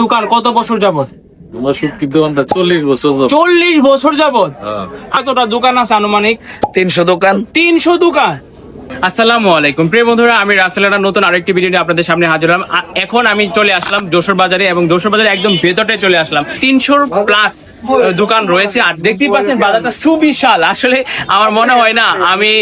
দোকান কত বছর যাবত? শুটকির দোকানটা চল্লিশ বছর চল্লিশ বছর যাবত? এতটা কতটা দোকান আছে আনুমানিক? তিনশো দোকান। তিনশো দোকান? আসসালামু আলাইকুম। প্রিয় বন্ধুরা, আমি রাসেল একটা নতুন আরেকটি ভিডিও নিয়ে আপনাদের সামনে হাজির হলাম। এখন আমি চলে আসলাম যশোর বাজারে এবং যশোর বাজারে একদম ভেতরটায় চলে আসলাম। তিনশোর প্লাস দোকান রয়েছে আর দেখতেই পাচ্ছেন বাজারটা সুবিশাল। আসলে আমার মনে হয় না আমি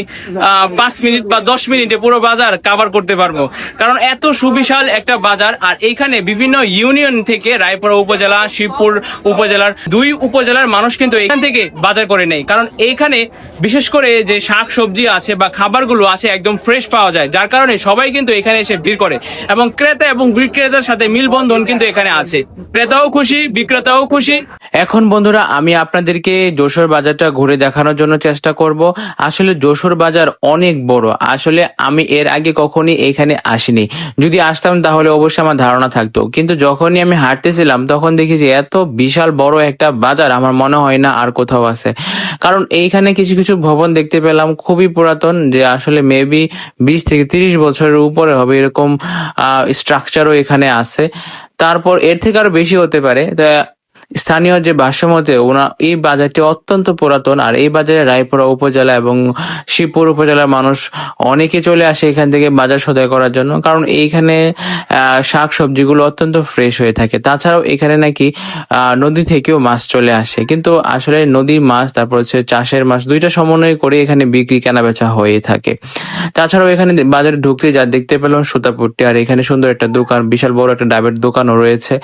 পাঁচ মিনিট বা দশ মিনিটে পুরো বাজার কাভার করতে পারব। কারণ এত সুবিশাল একটা বাজার আর এইখানে বিভিন্ন ইউনিয়ন থেকে রায়পুরা উপজেলা, শিবপুর উপজেলার দুই উপজেলার মানুষ কিন্তু এখান থেকে বাজার করে নেই কারণ এইখানে বিশেষ করে যে শাক সবজি আছে বা খাবারগুলো আছে একদম ফ্রেশ পাওয়া যায়। যার কারণে সবাই কিন্তু এখানে এসে ভিড় করে। এবং ক্রেতা এবং বিক্রেতার সাথে মিলবন্ধন কিন্তু এখানে আছে। ক্রেতাও খুশি, বিক্রেতাও খুশি। এখন বন্ধুরা, আমি আপনাদেরকে যশোর বাজারটা ঘুরে দেখানোর জন্য চেষ্টা করব। আসলে যশোর বাজার অনেক বড়। আসলে আমি এর আগে কখনই এখানে আসিনি। যদি আসতাম তাহলে অবশ্যই আমার ধারণা থাকতো। কিন্তু যখনই আমি হাঁটতেছিলাম, তখন দেখি যে এত বিশাল বড় একটা বাজার আমার মনে হয় না আর কোথাও আছে। কারণ এইখানে কিছু কিছু ভবন দেখতে পেলাম খুবই পুরাতন, যে আসলে মেবি বিশ থেকে তিরিশ বছরের উপরে হবে এরকম স্ট্রাকচারও এখানে আছে। তারপর এর থেকে আরও বেশি হতে পারে। স্থানীয় যে ভাষ্যমতে ওনা, এই বাজারটি অত্যন্ত পুরাতন, আর এই বাজারে রায়পুরা উপজেলা এবং শিবপুর উপজেলার মানুষ অনেকে চলে আসে এখান থেকে বাজার সদাই করার জন্য, কারণ এইখানে শাক সবজিগুলো অত্যন্ত ফ্রেশ হয়ে থাকে। তাছাড়াও এখানে নাকি নদী থেকেও মাছ চলে আসে। কিন্তু আসলে নদীর মাছ, তারপর হচ্ছে চাষের মাছ, দুইটা সমন্বয় করে এখানে বিক্রি কেনা বেচা হয়ে থাকে। তাছাড়াও এখানে বাজারে ঢুকতে যা দেখতে পেলাম সুতাপুরটি আর এখানে সুন্দর একটা দোকান, বিশাল বড় একটা ডাবের দোকানও রয়েছে।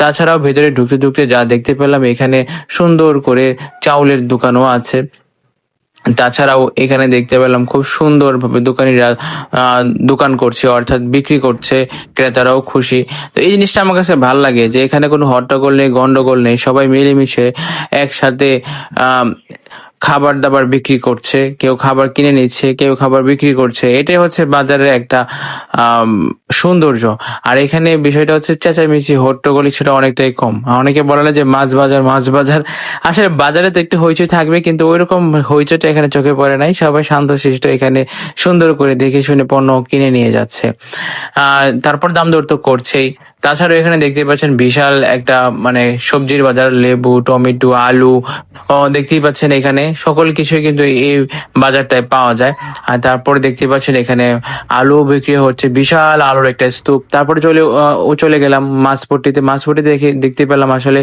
তাছাড়াও ভেতরে ঢুকতে ঢুকতে যা দেখতে পেলাম, এখানে সুন্দর করে চাউলের দোকানও আছে। তাছাড়াও এখানে দেখতে পেলাম খুব সুন্দর ভাবে দোকানিরা দোকান করছে, অর্থাৎ বিক্রি করছে, ক্রেতারাও খুশি। তো এই জিনিসটা আমার কাছে ভালো লাগে যে এখানে কোনো হট্টগোল নেই, গন্ডগোল নেই, সবাই মিলেমিশে একসাথে, আহ খাবার দাবার বিক্রি করছে, কেউ খাবার কিনে নিচ্ছে, কেউ খাবার বিক্রি করছে। এটাই হচ্ছে বাজারের একটা সৌন্দর্য। আর এখানে বিষয়টা হচ্ছে চেঁচামেচি হট্টগোল সেটা অনেকটাই কম। অনেকে বলে না যে মাছ বাজার মাছ বাজার। আসলে বাজারে তো একটু হইচই থাকবে, কিন্তু ওইরকম হইচইটা এখানে চোখে পড়ে নাই। সবাই শান্তশিষ্ট এখানে সুন্দর করে দেখে শুনে পণ্য কিনে নিয়ে যাচ্ছে। আহ তারপর দাম দর তো করছেই। তাছাড়াও এখানে দেখতে পাচ্ছেন বিশাল একটা মানে সবজির বাজার, লেবু, টমেটো, আলু দেখতেই পাচ্ছেন এখানে সকল কিছুই কিন্তু এই বাজারটায় পাওয়া যায়। আর তারপরে দেখতে পাচ্ছেন এখানে আলু বিক্রি হচ্ছে, বিশাল আলুর একটা স্তূপ। তারপরে চলে ও চলে গেলাম মাছপট্টিতে। মাছপট্টি দেখে, দেখতে পেলাম আসলে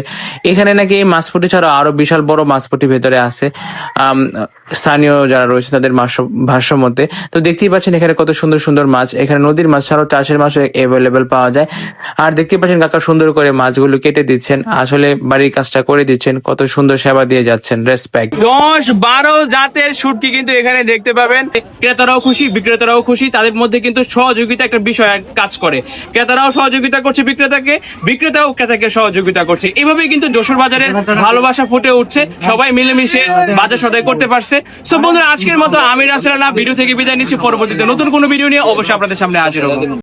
এখানে নাকি এই মাছপট্টি ছাড়া আরও বিশাল বড় মাছপট্টি ভেতরে আছে। স্থানীয় যারা রয়েছে তাদের ভাষ্য মতে তো দেখতেই পাচ্ছেন এখানে কত সুন্দর সুন্দর মাছ। এখানে নদীর মাছ ছাড়াও চাষের মাছও অ্যাভেলেবেল পাওয়া যায়। আর দেখতে পাচ্ছেন কাকা সুন্দর করে মাছগুলো কেটে দিচ্ছেন। আসলে বাড়ির কাজটা করে দিচ্ছেন। কত সুন্দর সেবা দিয়ে যাচ্ছেন। রেসপেক্ট দশ বারো জাতের শুটকি কিন্তু এখানে দেখতে পাবেন। ক্রেতারাও খুশি, বিক্রেতারাও খুশি। তাদের মধ্যে কিন্তু সহযোগিতা একটা বিষয় কাজ করে। ক্রেতারাও সহযোগিতা করছে বিক্রেতাকে, বিক্রেতাও ক্রেতাকে সহযোগিতা করছে। এইভাবেই কিন্তু যশোর বাজারের ভালোবাসা ফুটে উঠছে। সবাই মিলেমিশে বাজার সদাই করতে পারছে। সো বন্ধুরা, আজকের মতো আমি রাসেলানা ভিডিও থেকে বিদায় নিচ্ছি। পরবর্তীতে নতুন কোনো ভিডিও নিয়ে অবশ্যই আপনাদের সামনে হাজির হব।